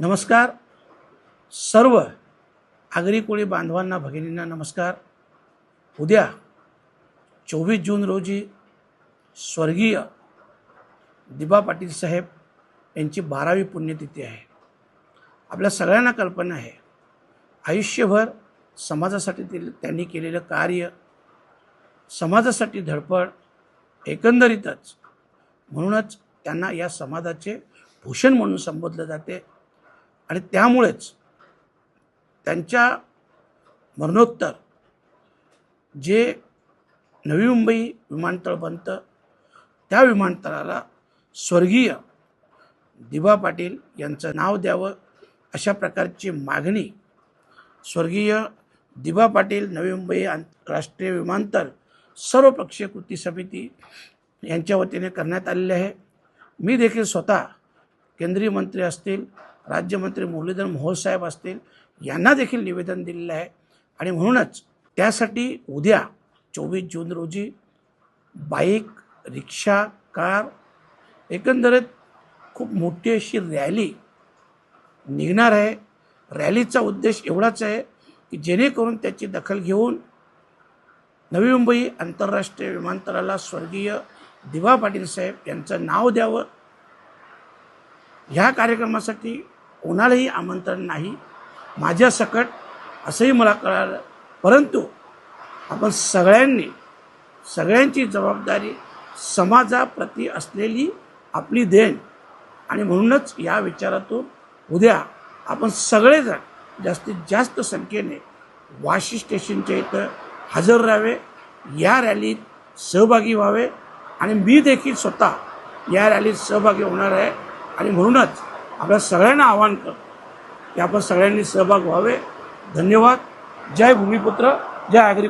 नमस्कार. सर्व आगरी कोळी बांधवांना भगिनींना नमस्कार. उद्या चोवीस जून रोजी स्वर्गीय दिबा पाटील साहेब यांची बारावी पुण्यतिथी आहे. आपल्या सगळ्यांना कल्पना आहे आयुष्यभर समाजासाठी ते त्यांनी केलेलं कार्य समाजासाठी धडपड एकंदरीतच. म्हणूनच त्यांना या समाजाचे भूषण म्हणून संबोधलं जाते. आणि त्यामुळेच त्यांच्या मरणोत्तर जे नवी मुंबई विमानतळ बनतं त्या विमानतळाला स्वर्गीय दिबा पाटील यांचं नाव द्यावं अशा प्रकारची मागणी स्वर्गीय दिबा पाटील नवी मुंबई आंतरराष्ट्रीय विमानतळ सर्वपक्षीय कृती समिती यांच्या वतीने करण्यात आलेली आहे. मी देखील स्वतः केंद्रीय मंत्री असतील राज्यमंत्री मुरलीधर मोहोळ साहेब असतील यांना देखील निवेदन दिलेलं आहे. आणि म्हणूनच त्यासाठी उद्या चोवीस जून रोजी बाईक रिक्षा कार एकंदरीत खूप मोठी अशी रॅली निघणार आहे. रॅलीचा उद्देश एवढाच आहे की जेणेकरून त्याची दखल घेऊन नवी मुंबई आंतरराष्ट्रीय विमानतळाला स्वर्गीय दिवा पाटील साहेब यांचं नाव द्यावं. ह्या कार्यक्रमासाठी कोणालाही आमंत्रण नाही. माझ्या सकट असंही मला कळालं. परंतु आपण सगळ्यांनी सगळ्यांची जबाबदारी समाजाप्रती असलेली आपली देण आणि म्हणूनच या विचारातून उद्या आपण सगळेजण जास्तीत जास्त संख्येने वाशी स्टेशनच्या इथं हजर राहावे या रॅलीत सहभागी व्हावे आणि मी देखील स्वतः या रॅलीत सहभागी होणार आहे. आणि म्हणूनच आपल्या सगळ्यांना आवाहन करतो की आपण सगळ्यांनी सहभाग व्हावे. धन्यवाद. जय भूमिपुत्र. जय आगरी